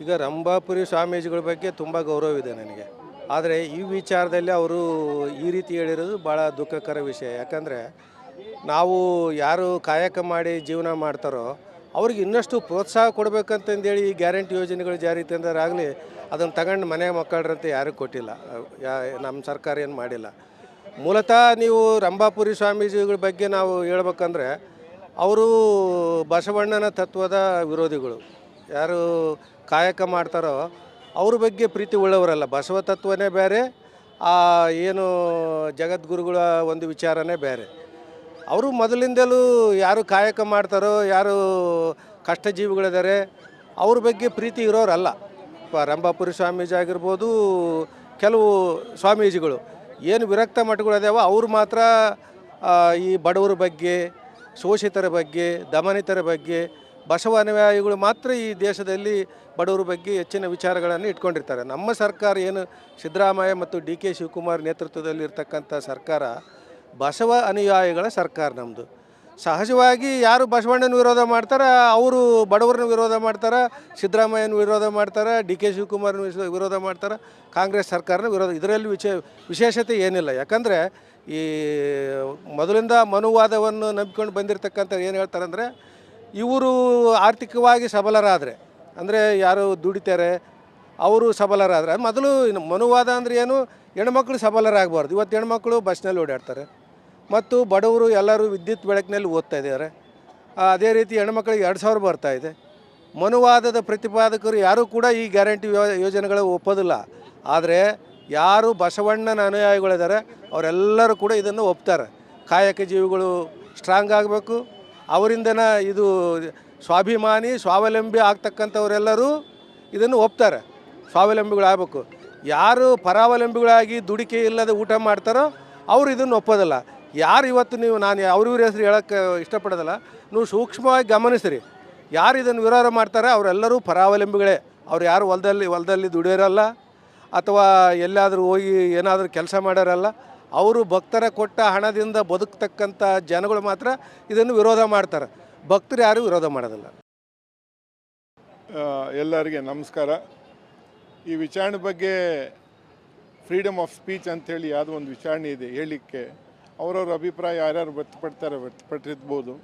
ಈಗ ರಂಭಾಪುರಿ ಸ್ವಾಮೀಜಿಗಳ ಬಗ್ಗೆ ತುಂಬ ಗೌರವ ಇದೆ ನನಗೆ. ಆದರೆ ಈ ವಿಚಾರದಲ್ಲಿ ಅವರು ಈ ರೀತಿ ಹೇಳಿರೋದು ಭಾಳ ದುಃಖಕರ ವಿಷಯ. ಯಾಕಂದರೆ ನಾವು ಯಾರು ಕಾಯಕ ಮಾಡಿ ಜೀವನ ಮಾಡ್ತಾರೋ ಅವ್ರಿಗೆ ಇನ್ನಷ್ಟು ಪ್ರೋತ್ಸಾಹ ಕೊಡಬೇಕಂತಂದೇಳಿ ಈ ಗ್ಯಾರಂಟಿ ಯೋಜನೆಗಳು ಜಾರಿ ತಂದರಾಗಲಿ ಅದನ್ನು ತಗೊಂಡು ಮನೆ ಮಕ್ಕಳ್ರಂತೆ ಯಾರಿಗೂ ಕೊಟ್ಟಿಲ್ಲ. ಯಾ, ನಮ್ಮ ಸರ್ಕಾರ ಏನು ಮಾಡಿಲ್ಲ. ಮೂಲತಃ ನೀವು ರಂಭಾಪುರಿ ಸ್ವಾಮೀಜಿಗಳ ಬಗ್ಗೆ ನಾವು ಹೇಳ್ಬೇಕಂದ್ರೆ ಅವರು ಬಸವಣ್ಣನ ತತ್ವದ ವಿರೋಧಿಗಳು. ಯಾರು ಕಾಯಕ ಮಾಡ್ತಾರೋ ಅವ್ರ ಬಗ್ಗೆ ಪ್ರೀತಿ ಉಳ್ಳವರಲ್ಲ. ಬಸವ ತತ್ವನೇ ಬೇರೆ, ಆ ಏನು ಜಗದ್ಗುರುಗಳ ಒಂದು ವಿಚಾರನೇ ಬೇರೆ. ಅವರು ಮೊದಲಿಂದಲೂ ಯಾರು ಕಾಯಕ ಮಾಡ್ತಾರೋ, ಯಾರು ಕಷ್ಟ ಜೀವಿಗಳಿದ್ದಾರೆ ಅವ್ರ ಬಗ್ಗೆ ಪ್ರೀತಿ ಇರೋರಲ್ಲ. ರಂಭಾಪುರಿ ಸ್ವಾಮೀಜಿ ಆಗಿರ್ಬೋದು, ಕೆಲವು ಸ್ವಾಮೀಜಿಗಳು. ಏನು ವಿರಕ್ತ ಮಠಗಳಿದಾವೋ ಅವ್ರು ಮಾತ್ರ ಈ ಬಡವರ ಬಗ್ಗೆ, ಶೋಷಿತರ ಬಗ್ಗೆ, ದಮನಿತರ ಬಗ್ಗೆ ಬಸವ ಅನುಯಾಯಿಗಳು ಮಾತ್ರ ಈ ದೇಶದಲ್ಲಿ ಬಡವರ ಬಗ್ಗೆ ಹೆಚ್ಚಿನ ವಿಚಾರಗಳನ್ನು ಇಟ್ಕೊಂಡಿರ್ತಾರೆ. ನಮ್ಮ ಸರ್ಕಾರ ಏನು ಸಿದ್ದರಾಮಯ್ಯ ಮತ್ತು ಡಿ ಕೆ ಶಿವಕುಮಾರ್ ನೇತೃತ್ವದಲ್ಲಿ ಇರ್ತಕ್ಕಂಥ ಸರ್ಕಾರ ಬಸವ ಅನುಯಾಯಿಗಳ ಸರ್ಕಾರ ನಮ್ಮದು ಸಹಜವಾಗಿ ಯಾರು ಬಸವಣ್ಣನ ವಿರೋಧ ಮಾಡ್ತಾರೆ, ಅವರು ಬಡವರನ್ನ ವಿರೋಧ ಮಾಡ್ತಾರೆ, ಸಿದ್ದರಾಮಯ್ಯನ ವಿರೋಧ ಮಾಡ್ತಾರೆ, ಡಿ ಕೆ ಶಿವಕುಮಾರ್ನ ವಿರೋಧ ಮಾಡ್ತಾರೆ, ಕಾಂಗ್ರೆಸ್ ಸರ್ಕಾರನ ವಿರೋಧ, ಇದರಲ್ಲಿ ವಿಶೇ ವಿಶೇಷತೆ ಏನಿಲ್ಲ. ಯಾಕಂದರೆ ಈ ಮೊದಲಿಂದ ಮನುವಾದವನ್ನು ನಂಬಿಕೊಂಡು ಬಂದಿರತಕ್ಕಂಥ ಏನು ಹೇಳ್ತಾರೆ ಅಂದರೆ ಇವರು ಆರ್ಥಿಕವಾಗಿ ಸಬಲರಾದರೆ, ಅಂದರೆ ಯಾರು ದುಡಿತಾರೆ, ಅವರು ಸಬಲರಾದರೆ. ಮೊದಲು ಮನುವಾದ ಅಂದರೆ ಏನು, ಹೆಣ್ಮಕ್ಳು ಸಬಲರಾಗಬಾರ್ದು. ಇವತ್ತು ಹೆಣ್ಮಕ್ಳು ಬಸ್ನಲ್ಲಿ ಓಡಾಡ್ತಾರೆ. ಮತ್ತು ಬಡವರು ಎಲ್ಲರೂ ವಿದ್ಯುತ್ ಬೆಳಕಿನಲ್ಲಿ ಓದ್ತಾ ಇದ್ದಾರೆ. ಅದೇ ರೀತಿ ಹೆಣ್ಮಕ್ಳಿಗೆ ಎರಡು ಸಾವಿರ ಇದೆ. ಮನುವಾದದ ಪ್ರತಿಪಾದಕರು ಯಾರೂ ಕೂಡ ಈ ಗ್ಯಾರಂಟಿ ಯೋಜನೆಗಳು ಒಪ್ಪೋದಿಲ್ಲ. ಆದರೆ ಯಾರು ಬಸವಣ್ಣನ ಅನುಯಾಯಿಗಳಿದ್ದಾರೆ, ಅವರೆಲ್ಲರೂ ಕೂಡ ಇದನ್ನು ಒಪ್ತಾರೆ. ಕಾಯಕ ಜೀವಿಗಳು ಸ್ಟ್ರಾಂಗ್ ಆಗಬೇಕು. ಅವರಿಂದನ ಇದು ಸ್ವಾಭಿಮಾನಿ, ಸ್ವಾವಲಂಬಿ ಆಗ್ತಕ್ಕಂಥವರೆಲ್ಲರೂ ಇದನ್ನು ಒಪ್ತಾರೆ. ಸ್ವಾವಲಂಬಿಗಳಾಗಬೇಕು. ಯಾರು ಪರಾವಲಂಬಿಗಳಾಗಿ ದುಡಿಕೆ ಇಲ್ಲದೆ ಊಟ ಮಾಡ್ತಾರೋ ಅವರು ಇದನ್ನು ಒಪ್ಪೋದಲ್ಲ. ಯಾರು ಇವತ್ತು ನೀವು ನಾನು ಅವ್ರಿವ್ರ ಹೆಸರು ಹೇಳೋಕ್ಕೆ ಇಷ್ಟಪಡೋದಲ್ಲ. ನೀವು ಸೂಕ್ಷ್ಮವಾಗಿ ಗಮನಿಸಿರಿ. ಯಾರು ಇದನ್ನು ವಿರೋಧ ಮಾಡ್ತಾರೆ ಅವರೆಲ್ಲರೂ ಪರಾವಲಂಬಿಗಳೇ. ಅವ್ರು ಯಾರು ಹೊಲದಲ್ಲಿ ಹೊಲದಲ್ಲಿ ದುಡಿಯೋರಲ್ಲ ಅಥವಾ ಎಲ್ಲಾದರೂ ಹೋಗಿ ಏನಾದರೂ ಕೆಲಸ ಮಾಡೋರಲ್ಲ. ಅವರು ಭಕ್ತರ ಕೊಟ್ಟ ಹಣದಿಂದ ಬದುಕ್ತಕ್ಕಂಥ ಜನಗಳು ಮಾತ್ರ ಇದನ್ನು ವಿರೋಧ ಮಾಡ್ತಾರೆ. ಭಕ್ತರು ಯಾರೂ ವಿರೋಧ ಮಾಡೋದಿಲ್ಲ. ಎಲ್ಲರಿಗೆ ನಮಸ್ಕಾರ. ಈ ವಿಚಾರಣೆ ಬಗ್ಗೆ ಫ್ರೀಡಮ್ ಆಫ್ ಸ್ಪೀಚ್ ಅಂಥೇಳಿ ಯಾವುದೋ ಒಂದು ವಿಚಾರಣೆ ಇದೆ ಹೇಳಲಿಕ್ಕೆ. ಅವರವ್ರ ಅಭಿಪ್ರಾಯ ಯಾರ್ಯಾರು ವ್ಯಕ್ತಪಡ್ತಾರೆ ವ್ಯಕ್ತಪಟ್ಟಿರ್ಬೋದು.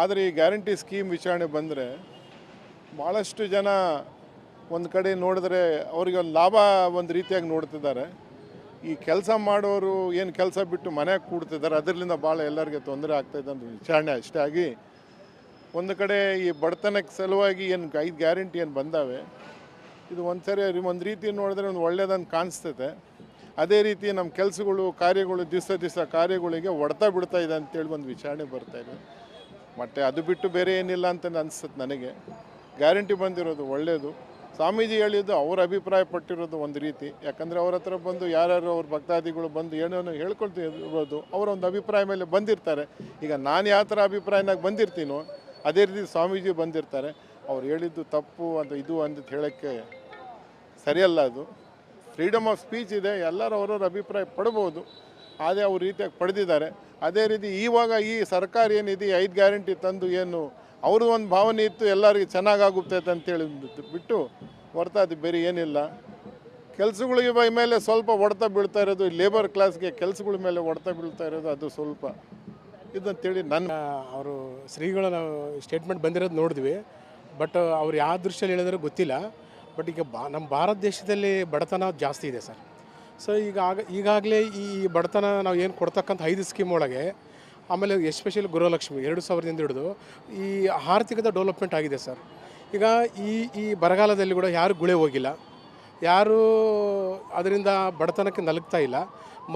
ಆದರೆ ಈ ಗ್ಯಾರಂಟಿ ಸ್ಕೀಮ್ ವಿಚಾರಣೆ ಬಂದರೆ ಭಾಳಷ್ಟು ಜನ ಒಂದು ಕಡೆ ನೋಡಿದ್ರೆ ಅವರಿಗೆ ಒಂದು ಲಾಭ ಒಂದು ರೀತಿಯಾಗಿ ನೋಡ್ತಿದ್ದಾರೆ. ಈ ಕೆಲಸ ಮಾಡೋರು ಏನು ಕೆಲಸ ಬಿಟ್ಟು ಮನೆಗೆ ಕೂಡ್ತಿದ್ದಾರೆ ಅದರಿಂದ ಭಾಳ ಎಲ್ಲರಿಗೆ ತೊಂದರೆ ಆಗ್ತಾಯಿದೆ ಅಂತ ವಿಚಾರಣೆ ಅಷ್ಟೇ ಆಗಿ, ಒಂದು ಕಡೆ ಈ ಬಡತನಕ್ಕೆ ಸಲುವಾಗಿ ಏನು ಐದು ಗ್ಯಾರಂಟಿ ಏನು ಬಂದಾವೆ, ಇದು ಒಂದು ಸರಿ ಒಂದು ರೀತಿ ನೋಡಿದ್ರೆ ಒಂದು ಒಳ್ಳೇದಂತ ಕಾಣಿಸ್ತದೆ. ಅದೇ ರೀತಿ ನಮ್ಮ ಕೆಲಸಗಳು, ಕಾರ್ಯಗಳು, ದಿವಸ ದಿವಸ ಕಾರ್ಯಗಳಿಗೆ ಹೊಡ್ತಾ ಬಿಡ್ತಾ ಇದೆ ಅಂತೇಳಿ ಒಂದು ವಿಚಾರಣೆ ಬರ್ತಾ ಇದೆ. ಮತ್ತು ಅದು ಬಿಟ್ಟು ಬೇರೆ ಏನಿಲ್ಲ ಅಂತ ಅನಿಸ್ತದೆ ನನಗೆ. ಗ್ಯಾರಂಟಿ ಬಂದಿರೋದು ಒಳ್ಳೆಯದು ಸ್ವಾಮೀಜಿ ಹೇಳಿದ್ದು ಅವ್ರ ಅಭಿಪ್ರಾಯ ಪಟ್ಟಿರೋದು ಒಂದು ರೀತಿ. ಯಾಕಂದರೆ ಅವ್ರ ಹತ್ರ ಬಂದು ಯಾರ್ಯಾರು ಅವ್ರ ಭಕ್ತಾದಿಗಳು ಬಂದು ಏನೇನೋ ಹೇಳ್ಕೊಳ್ತಿರ್ಬೋದು ಅವರ ಒಂದು ಅಭಿಪ್ರಾಯ ಮೇಲೆ ಬಂದಿರ್ತಾರೆ. ಈಗ ನಾನು ಯಾವ ಥರ ಅಭಿಪ್ರಾಯನಾಗ ಬಂದಿರ್ತೀನೋ ಅದೇ ರೀತಿ ಸ್ವಾಮೀಜಿ ಬಂದಿರ್ತಾರೆ. ಅವ್ರು ಹೇಳಿದ್ದು ತಪ್ಪು ಅಂತ ಇದು ಅಂತ ಹೇಳೋಕ್ಕೆ ಸರಿಯಲ್ಲ ಅದು. ಫ್ರೀಡಮ್ ಆಫ್ ಸ್ಪೀಚ್ ಇದೆ, ಎಲ್ಲರೂ ಅವ್ರವ್ರ ಅಭಿಪ್ರಾಯ ಪಡ್ಬೋದು. ಅದೇ ಅವ್ರ ರೀತಿಯಾಗಿ ಪಡೆದಿದ್ದಾರೆ. ಅದೇ ರೀತಿ ಇವಾಗ ಈ ಸರ್ಕಾರ ಏನಿದೆ ಐದು ಗ್ಯಾರಂಟಿ ತಂದು ಏನು ಅವ್ರದ್ದು ಒಂದು ಭಾವನೆ ಇತ್ತು, ಎಲ್ಲರಿಗೆ ಚೆನ್ನಾಗಾಗುತ್ತೈತೆ ಅಂತೇಳಿ ಬಿಟ್ಟು ಹೊರ್ತಾ ಅದು ಬೇರೆ ಏನಿಲ್ಲ. ಕೆಲಸಗಳಿಗೆ ಬೈ ಮೇಲೆ ಸ್ವಲ್ಪ ಹೊಡೆತ ಬೀಳ್ತಾ ಇರೋದು ಲೇಬರ್ ಕ್ಲಾಸ್ಗೆ ಕೆಲಸಗಳ ಮೇಲೆ ಹೊಡೆತ ಬೀಳ್ತಾ ಇರೋದು ಅದು ಸ್ವಲ್ಪ ಇದಂತೇಳಿ ನನ್ನ ಅವರು ಶ್ರೀಗಳ ನಾವು ಸ್ಟೇಟ್ಮೆಂಟ್ ಬಂದಿರೋದು ನೋಡಿದ್ವಿ. ಬಟ್ ಅವ್ರು ಯಾವ ದೃಶ್ಯಲ್ಲಿ ಹೇಳಿದ್ರು ಗೊತ್ತಿಲ್ಲ. ಬಟ್ ಈಗ ಬಾ ನಮ್ಮ ಭಾರತ ದೇಶದಲ್ಲಿ ಬಡತನ ಜಾಸ್ತಿ ಇದೆ ಸರ್. ಸೊ ಈಗ ಆಗ ಈಗಾಗಲೇ ಈ ಬಡತನ ನಾವು ಏನು ಕೊಡ್ತಕ್ಕಂಥ ಐದು ಸ್ಕೀಮ್ ಒಳಗೆ ಆಮೇಲೆ ಎಸ್ಪೆಷಲಿ ಗೃಹಲಕ್ಷ್ಮಿ, ಎರಡು ಸಾವಿರದಿಂದ ಹಿಡಿದು ಈ ಆರ್ಥಿಕದ ಡೆವಲಪ್ಮೆಂಟ್ ಆಗಿದೆ ಸರ್ ಈಗ ಈ ಈ ಬರಗಾಲದಲ್ಲಿ ಕೂಡ ಯಾರು ಗುಳೆ ಹೋಗಿಲ್ಲ, ಯಾರು ಅದರಿಂದ ಬಡತನಕ್ಕೆ ನಲುಗ್ತಾ ಇಲ್ಲ,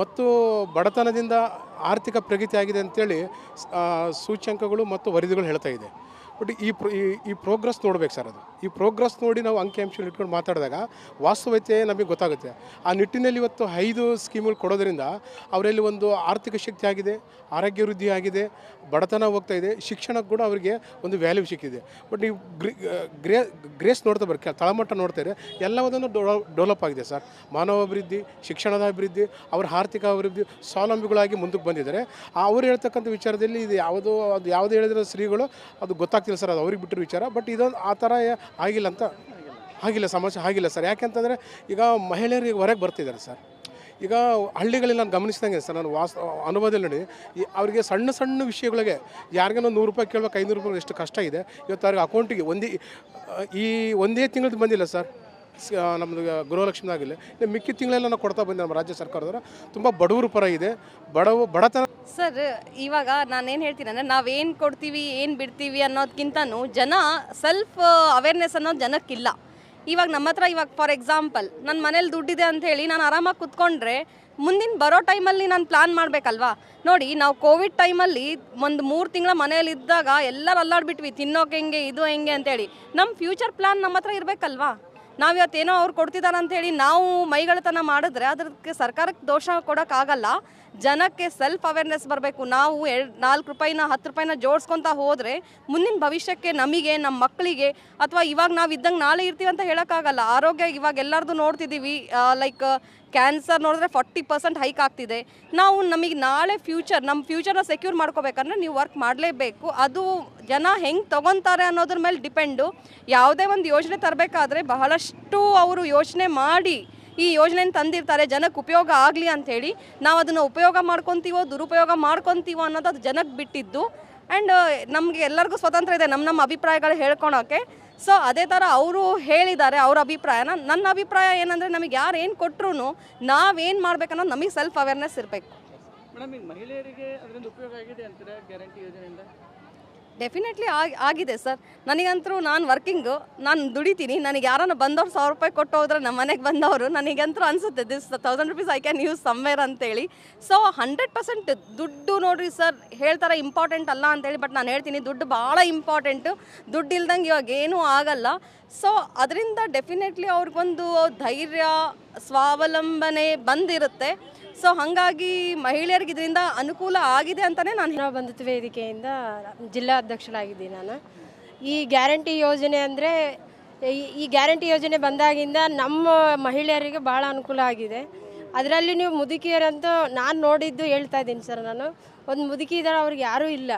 ಮತ್ತು ಬಡತನದಿಂದ ಆರ್ಥಿಕ ಪ್ರಗತಿ ಆಗಿದೆ ಅಂತೇಳಿ ಸೂಚ್ಯಂಕಗಳು ಮತ್ತು ವರದಿಗಳು ಹೇಳ್ತಾ ಇದೆ. ಬಟ್ ಈ ಈ ಪ್ರೋಗ್ರೆಸ್ ನೋಡ್ಬೇಕು ಸರ್ ಅದು. ಈ ಪ್ರೋಗ್ರೆಸ್ ನೋಡಿ ನಾವು ಅಂಕಿಅಂಶಗಳು ಇಟ್ಕೊಂಡು ಮಾತಾಡಿದಾಗ ವಾಸ್ತವತೆ ನಮಗೆ ಗೊತ್ತಾಗುತ್ತೆ. ಆ ನಿಟ್ಟಿನಲ್ಲಿ ಇವತ್ತು ಐದು ಸ್ಕೀಮ್ಗಳು ಕೊಡೋದ್ರಿಂದ ಅವರಲ್ಲಿ ಒಂದು ಆರ್ಥಿಕ ಶಕ್ತಿ ಆಗಿದೆ, ಆರೋಗ್ಯ ವೃದ್ಧಿ ಆಗಿದೆ, ಬಡತನ ಹೋಗ್ತಾ ಇದೆ, ಶಿಕ್ಷಣಕ್ಕೆ ಕೂಡ ಅವರಿಗೆ ಒಂದು ವ್ಯಾಲ್ಯೂ ಸಿಕ್ಕಿದೆ. ಬಟ್ ನೀವು ಗ್ರೇ ಗ್ರೇ ಗ್ರೇಸ್ ನೋಡ್ತಾ ಬರ್ಕೆ ತಳಮಟ್ಟ ನೋಡ್ತಾರೆ ಎಲ್ಲವುದನ್ನು ಡೆವಲಪ್ ಆಗಿದೆ ಸರ್. ಮಾನವ ಅಭಿವೃದ್ಧಿ, ಶಿಕ್ಷಣದ ಅಭಿವೃದ್ಧಿ, ಅವರ ಆರ್ಥಿಕ ಅಭಿವೃದ್ಧಿ ಸ್ವಾವಲಂಬಿಗಳಾಗಿ ಮುಂದಕ್ಕೆ ಬಂದಿದ್ದಾರೆ. ಅವ್ರು ಹೇಳ್ತಕ್ಕಂಥ ವಿಚಾರದಲ್ಲಿ ಇದು ಯಾವುದೋ ಅದು ಯಾವುದು ಹೇಳಿದ್ರೆ ಶ್ರೀಗಳು ಅದು ಗೊತ್ತಾಗ್ತಿಲ್ಲ ಸರ್, ಅದು ಅವ್ರಿಗೆ ಬಿಟ್ಟಿರೋ ವಿಚಾರ. ಬಟ್ ಇದೊಂದು ಆ ಥರ ಆಗಿಲ್ಲ ಅಂತ, ಆಗಿಲ್ಲ ಸಮಸ್ಯೆ ಆಗಿಲ್ಲ ಸರ್. ಯಾಕೆಂತಂದರೆ ಈಗ ಮಹಿಳೆಯರು ಈಗ ಹೊರಗೆ ಬರ್ತಿದ್ದಾರೆ ಸರ್. ಈಗ ಹಳ್ಳಿಗಳಲ್ಲಿ ನಾನು ಗಮನಿಸಿದಂಗೆ ಸರ್, ನಾನು ವಾಸ, ಅನುಭವದಲ್ಲಿ ನೋಡಿ ಅವರಿಗೆ ಸಣ್ಣ ಸಣ್ಣ ವಿಷಯಗಳಿಗೆ ಯಾರಿಗೇನೋ ನೂರು ರೂಪಾಯಿ ಕೇಳಬೇಕು, ಐನೂರು ರೂಪಾಯಿ ಎಷ್ಟು ಕಷ್ಟ ಇದೆ. ಇವತ್ತು ಅವ್ರಿಗೆ ಅಕೌಂಟಿಗೆ ಒಂದೇ, ಈ ಒಂದೇ ತಿಂಗಳದ್ದು ಬಂದಿಲ್ಲ ಸರ್. ನಮ್ಮದು ಗೃಹಲಕ್ಷ್ಮಿದಾಗಲಿ ಇನ್ನು ಮಿಕ್ಕಿ ತಿಂಗಳೆಲ್ಲ ನಾವು ಕೊಡ್ತಾ ಬಂದೆ ನಮ್ಮ ರಾಜ್ಯ ಸರ್ಕಾರದವರು. ತುಂಬ ಬಡವರ ಪರ ಇದೆ. ಬಡವ, ಬಡತನ ಸರ್, ಇವಾಗ ನಾನೇನು ಹೇಳ್ತೀನಿ ಅಂದರೆ ನಾವೇನು ಕೊಡ್ತೀವಿ, ಏನು ಬಿಡ್ತೀವಿ ಅನ್ನೋದಕ್ಕಿಂತನೂ ಜನ ಸೆಲ್ಫ್ ಅವೇರ್ನೆಸ್ ಅನ್ನೋದು ಜನಕ್ಕಿಲ್ಲ. ಇವಾಗ ನಮ್ಮ ಹತ್ರ ಇವಾಗ ಫಾರ್ ಎಕ್ಸಾಂಪಲ್ ನನ್ನ ಮನೇಲಿ ದುಡ್ಡಿದೆ ಅಂತ ಹೇಳಿ ನಾನು ಆರಾಮಾಗಿ ಕುತ್ಕೊಂಡ್ರೆ ಮುಂದಿನ ಬರೋ ಟೈಮಲ್ಲಿ ನಾನು ಪ್ಲಾನ್ ಮಾಡಬೇಕಲ್ವಾ? ನೋಡಿ, ನಾವು ಕೋವಿಡ್ ಟೈಮಲ್ಲಿ ಒಂದು ಮೂರು ತಿಂಗಳ ಮನೇಲಿ ಇದ್ದಾಗ ಎಲ್ಲರೂ ಅಲ್ಲಾಡ್ಬಿಟ್ವಿ, ತಿನ್ನೋಕೆ ಹೆಂಗೆ, ಇದು ಹೆಂಗೆ ಅಂತೇಳಿ. ನಮ್ಮ ಫ್ಯೂಚರ್ ಪ್ಲಾನ್ ನಮ್ಮ ಹತ್ರ ಇರಬೇಕಲ್ವಾ? ನಾವು ಇವತ್ತೇನೋ ಅವ್ರು ಕೊಡ್ತಿದ್ದಾರೆ ಅಂತೇಳಿ ನಾವು ಮೈಗಳತನ ಮಾಡಿದ್ರೆ ಅದಕ್ಕೆ ಸರ್ಕಾರಕ್ಕೆ ದೋಷ ಕೊಡೋಕ್ಕಾಗಲ್ಲ. ಜನಕ್ಕೆ ಸೆಲ್ಫ್ ಅವೇರ್ನೆಸ್ ಬರಬೇಕು. ನಾವು ಎರಡು, ನಾಲ್ಕು ರೂಪಾಯಿನ, ಹತ್ತು ರೂಪಾಯಿನ ಜೋಡಿಸ್ಕೊತಾ ಹೋದರೆ ಮುಂದಿನ ಭವಿಷ್ಯಕ್ಕೆ ನಮಗೆ ನಮ್ಮ ಮಕ್ಕಳಿಗೆ ಅಥವಾ ಇವಾಗ ನಾವು ಇದ್ದಂಗೆ ನಾಳೆ ಇರ್ತೀವಿ ಅಂತ ಹೇಳೋಕ್ಕಾಗಲ್ಲ. ಆರೋಗ್ಯ ಇವಾಗ ಎಲ್ಲರದು ನೋಡ್ತಿದ್ದೀವಿ ಲೈಕ್ ಕ್ಯಾನ್ಸರ್ ನೋಡಿದ್ರೆ ಫಾರ್ಟಿ ಪರ್ಸೆಂಟ್ ಹೈಕ್ ಆಗ್ತಿದೆ. ನಾವು ನಮಗೆ ನಾಳೆ ಫ್ಯೂಚರ್, ನಮ್ಮ ಫ್ಯೂಚರ್ನ ಸೆಕ್ಯೂರ್ ಮಾಡ್ಕೋಬೇಕಂದ್ರೆ ನೀವು ವರ್ಕ್ ಮಾಡಲೇಬೇಕು. ಅದು ಜನ ಹೆಂಗೆ ತೊಗೊತಾರೆ ಅನ್ನೋದ್ರ ಮೇಲೆ ಡಿಪೆಂಡು. ಯಾವುದೇ ಒಂದು ಯೋಜನೆ ತರಬೇಕಾದ್ರೆ ಬಹಳಷ್ಟು ಅವರು ಯೋಚನೆ ಮಾಡಿ ಈ ಯೋಜನೆನ ತಂದಿರ್ತಾರೆ. ಜನಕ್ಕೆ ಉಪಯೋಗ ಆಗಲಿ ಅಂಥೇಳಿ ನಾವು ಅದನ್ನು ಉಪಯೋಗ ಮಾಡ್ಕೊತೀವೋ, ದುರುಪಯೋಗ ಮಾಡ್ಕೊತೀವೋ ಅನ್ನೋದು ಅದು ಜನಕ್ಕೆ ಬಿಟ್ಟಿದ್ದು. ಆ್ಯಂಡ್ ನಮಗೆ ಎಲ್ಲರಿಗೂ ಸ್ವತಂತ್ರ ಇದೆ. ನಮ್ಮ ನಮ್ಮ ಅಭಿಪ್ರಾಯಗಳು ಹೇಳ್ಕೊಳೋಕ್ಕೆ ಸೊ ಅದೇ ಥರ ಅವರು ಹೇಳಿದ್ದಾರೆ, ಅವ್ರ ಅಭಿಪ್ರಾಯನ ನನ್ನ ಅಭಿಪ್ರಾಯ ಏನಂದರೆ ನಮಗೆ ಯಾರು ಏನು ಕೊಟ್ಟರು ನಾವೇನು ಮಾಡ್ಬೇಕನ್ನೋದು ನಮಗೆ ಸೆಲ್ಫ್ ಅವೇರ್ನೆಸ್ ಇರಬೇಕು. ಮೇಡಮ್ ಈಗ ಮಹಿಳೆಯರಿಗೆ ಅದರಿಂದ ಉಪಯೋಗ ಆಗಿದೆ ಅಂತಾರೆ, ಗ್ಯಾರಂಟಿ ಯೋಜನೆಯಿಂದ? ಡೆಫಿನೆಟ್ಲಿ ಆಗಿ ಆಗಿದೆ ಸರ್ ನನಗಂತರೂ ನಾನು ವರ್ಕಿಂಗು ನಾನು ದುಡಿತೀನಿ. ನನಗೆ ಯಾರನ್ನ ಬಂದವ್ರು ಸಾವಿರ ರೂಪಾಯಿ ಕೊಟ್ಟು ಹೋದ್ರೆ ನಮ್ಮ ಮನೆಗೆ ಬಂದವರು, ನನಗಂತರೂ ಅನಿಸುತ್ತೆ this thousand rupees I can use somewhere ಅಂತೇಳಿ. ಸೊ ಹಂಡ್ರೆಡ್ ಪರ್ಸೆಂಟ್ ದುಡ್ಡು ನೋಡಿರಿ ಸರ್ ಹೇಳ್ತಾರೆ ಇಂಪಾರ್ಟೆಂಟ್ ಅಲ್ಲ ಅಂತೇಳಿ ಬಟ್ ನಾನು ಹೇಳ್ತೀನಿ, ದುಡ್ಡು ಭಾಳ ಇಂಪಾರ್ಟೆಂಟು ದುಡ್ಡು ಇಲ್ದಂಗೆ ಇವಾಗ ಏನೂ ಆಗಲ್ಲ. ಸೊ ಅದರಿಂದ ಡೆಫಿನೆಟ್ಲಿ ಅವ್ರಿಗೊಂದು ಧೈರ್ಯ, ಸ್ವಾವಲಂಬನೆ ಬಂದಿರುತ್ತೆ. ಸೊ ಹಾಗಾಗಿ ಮಹಿಳೆಯರಿಗೆ ಇದರಿಂದ ಅನುಕೂಲ ಆಗಿದೆ ಅಂತಲೇ ನಾನು ಬಂಧುತ್ವ ವೇದಿಕೆಯಿಂದ ಜಿಲ್ಲಾ ಅಧ್ಯಕ್ಷಳಾಗಿದ್ದೀನಿ ನಾನು. ಈ ಗ್ಯಾರಂಟಿ ಯೋಜನೆ ಅಂದರೆ, ಈ ಗ್ಯಾರಂಟಿ ಯೋಜನೆ ಬಂದಾಗಿಂದ ನಮ್ಮ ಮಹಿಳೆಯರಿಗೆ ಭಾಳ ಅನುಕೂಲ ಆಗಿದೆ. ಅದರಲ್ಲಿ ನೀವು ಮುದುಕಿಯರಂತೂ ನಾನು ನೋಡಿದ್ದು ಹೇಳ್ತಾ ಇದ್ದೀನಿ ಸರ್ ನಾನು. ಒಂದು ಮುದುಕಿ ಇದ್ದಾರೆ ಅವ್ರಿಗೆ ಯಾರೂ ಇಲ್ಲ.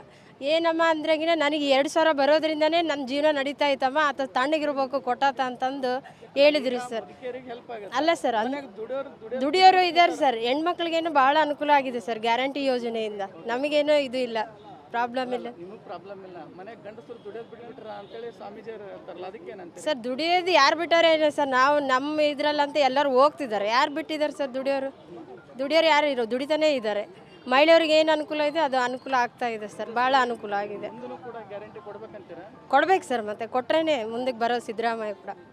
ಏನಮ್ಮ ಅಂದ್ರಗಿನ ನನಗೆ ಎರಡು ಸಾವಿರ ಬರೋದ್ರಿಂದನೇ ನಮ್ಮ ಜೀವನ ನಡೀತಾ ಇತ್ತಮ್ಮ ಆತ ತಣ್ಣಗಿರ್ಬೇಕು ಕೊಟ್ಟಾತ ಅಂತಂದು ಹೇಳಿದ್ರಿ ಸರ್. ಅಲ್ಲ ಸರ್ ದುಡಿಯೋರು ದುಡಿಯೋ ದುಡಿಯೋರು ಇದ್ದಾರೆ ಸರ್. ಹೆಣ್ಮಕ್ಳಿಗೇನು ಭಾಳ ಅನುಕೂಲ ಆಗಿದೆ ಸರ್ ಗ್ಯಾರಂಟಿ ಯೋಜನೆಯಿಂದ. ನಮಗೇನು ಇದು ಇಲ್ಲ ಪ್ರಾಬ್ಲಮ್ ಇಲ್ಲ. ಪ್ರಾಬ್ಲಮ್ ಇಲ್ಲ. ಮನೆ ಗಂಡಸರು ದುಡಿಯೋದು ಬಿಟ್ಬಿಟ್ರ ಅಂತೇಳಿ ಸ್ವಾಮೀಜಿ ಅದಕ್ಕೆ ಸರ್ ದುಡಿಯೋದು ಯಾರು ಬಿಟ್ಟಾರೆ ಏನೋ ಸರ್? ನಾವು ನಮ್ಮ ಇದ್ರಲ್ಲಂತ ಎಲ್ಲರೂ ಹೋಗ್ತಿದ್ದಾರೆ. ಯಾರು ಬಿಟ್ಟಿದ್ದಾರೆ ಸರ್ ದುಡಿಯೋರು? ದುಡಿಯೋರು ಯಾರು ಇರೋ ದುಡಿತಾನೇ ಇದ್ದಾರೆ. ಮಹಿಳೆಯವ್ರಿಗೆ ಏನು ಅನುಕೂಲ ಇದೆ ಅದು ಅನುಕೂಲ ಆಗ್ತಾ ಇದೆ ಸರ್ ಭಾಳ ಅನುಕೂಲ ಆಗಿದೆ. ಕೊಡ್ಬೇಕು ಸರ್ ಮತ್ತೆ ಕೊಟ್ರೇನೆ ಮುಂದಕ್ಕೆ ಬರೋ ಸಿದ್ದರಾಮಯ್ಯ ಕೂಡ.